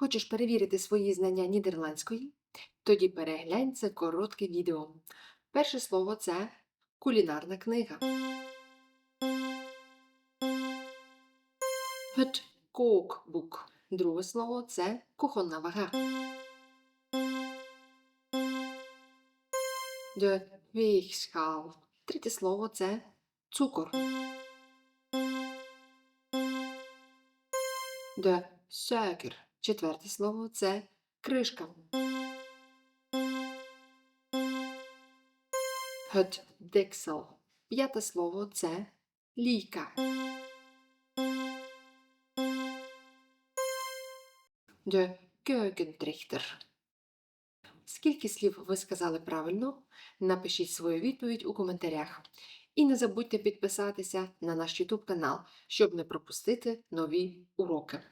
Хочеш перевірити свої знання нідерландської? Тоді переглянь це коротке відео. Перше слово це кулінарна книга. Het kookboek. Друге слово це кухонна вага. De weegschaal. Третє слово це цукор. De suiker. Четверте слово це кришка. Het. П'яте слово це лійка. Keukentrichter. Скільки слів ви сказали правильно? Напишіть свою відповідь у коментарях. І не забудьте підписатися на наш YouTube канал, щоб не пропустити нові уроки.